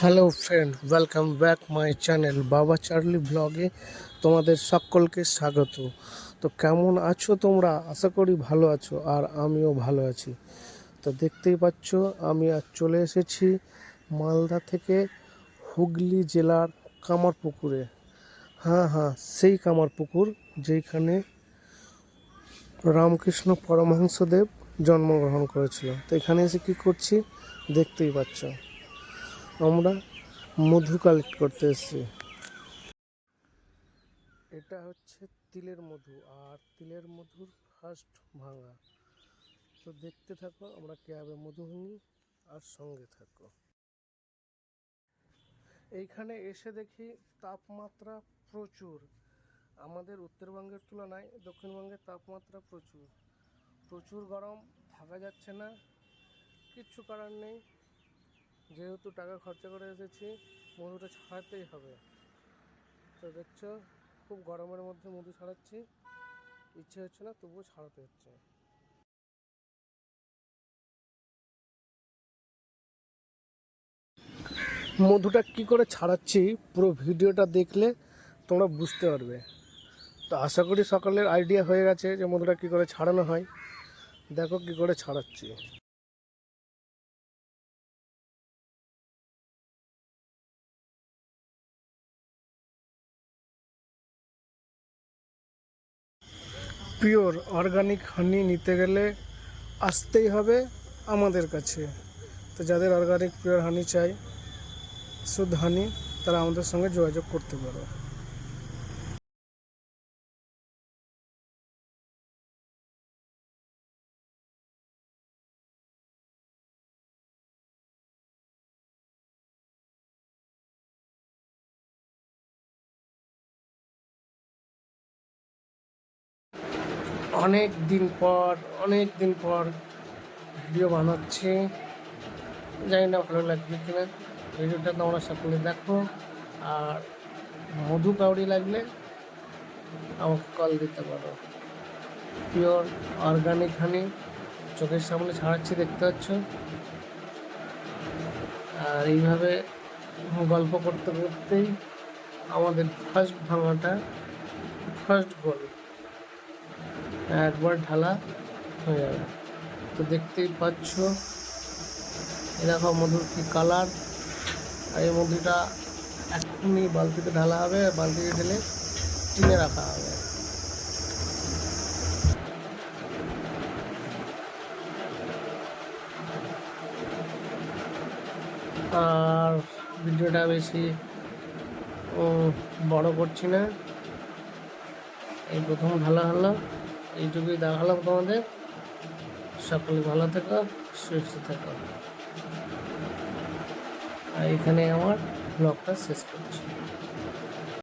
Hello friend welcome back my channel Baba Charlie ব্লগে তোমাদের সকলকে স্বাগত। তো কেমন আছো তোমরা? আশা করি ভালো আছো আর আমিও ভালো আছি। তো দেখতেই পাচ্ছ, আমি আজ চলে এসেছি মালদা থেকে হুগলি জেলার কামারপুকুরে। হ্যাঁ হ্যাঁ সেই কামারপুকুর যেখানে রামকৃষ্ণ পরমহংসদেব জন্মগ্রহণ করেছিল। তো এখানে এসে কী করছি? দেখতেই পাচ্ছ। আমরা মধু কালেক্ট করতে এসেছি। এটা হচ্ছে তিলের মধু, আর তিলের মধুর ফার্স্ট ভাঙা। তো দেখতে থাকো, আমরা ক্যাবে মধু ভাঙি আর সঙ্গে থাকো। এইখানে এসে দেখি তাপমাত্রা প্রচুর। আমাদের উত্তরবঙ্গের তুলনায় দক্ষিণবঙ্গের তাপমাত্রা প্রচুর। প্রচুর গরম, থাকা যাচ্ছে না। কিচ্ছু করার নেই। যেহেতু টাকা খরচা করে এসেছি, মধুটা ছাড়াতেই হবে। তো দেখছ, খুব গরমের মধ্যে মধু ছাড়াচ্ছি। ইচ্ছে হচ্ছে না, তবুও ছাড়াতে হচ্ছে। মধুটা কি করে ছাড়াচ্ছি, পুরো ভিডিওটা দেখলে তোমরা বুঝতে পারবে। তো আশা করি সকালের আইডিয়া হয়ে গেছে যে মধুটা কি করে ছাড়ানো হয়। দেখো কি করে ছাড়াচ্ছি। পিওর অর্গানিক হানি নিতে গেলে আসতেই হবে আমাদের কাছে। তো যাদের অর্গানিক পিওর হানি চাই, শুদ্ধ হানি, তারা আমাদের সঙ্গে যোগাযোগ করতে পারো। অনেক দিন পর, অনেক দিন পর ভিডিও বানাচ্ছি। জানি না ভালো লাগবে কিনা। ভিডিওটা তোমরা সকলে দেখো। আর মধু কাউরি লাগলে আমাকে কল দিতে পারো। পিওর অর্গানিক হানি চোখের সামনে ছাড়াচ্ছি, দেখতে পাচ্ছ? আর এইভাবে গল্প করতে করতেই আমাদের ফার্স্ট ভাঙাটা ফার্স্ট গোল একবার ঢালা হয়ে যাবে। তো দেখতেই পাচ্ছ এরকম মধুর কি কালার আর এই মধুটা এক্ষুনি বালতিতে ঢালা হবে, বালতিতে ঢেলে টিনে রাখা হবে। আর ভিডিওটা বেশি বড় করছি না। এই প্রথম ঢালা হলো। এইটুকুই দেখালাম তোমাদের। সকলে ভালো থেকো সুস্থ থেকো। আর এখানে আমার ব্লগটা শেষ করছি।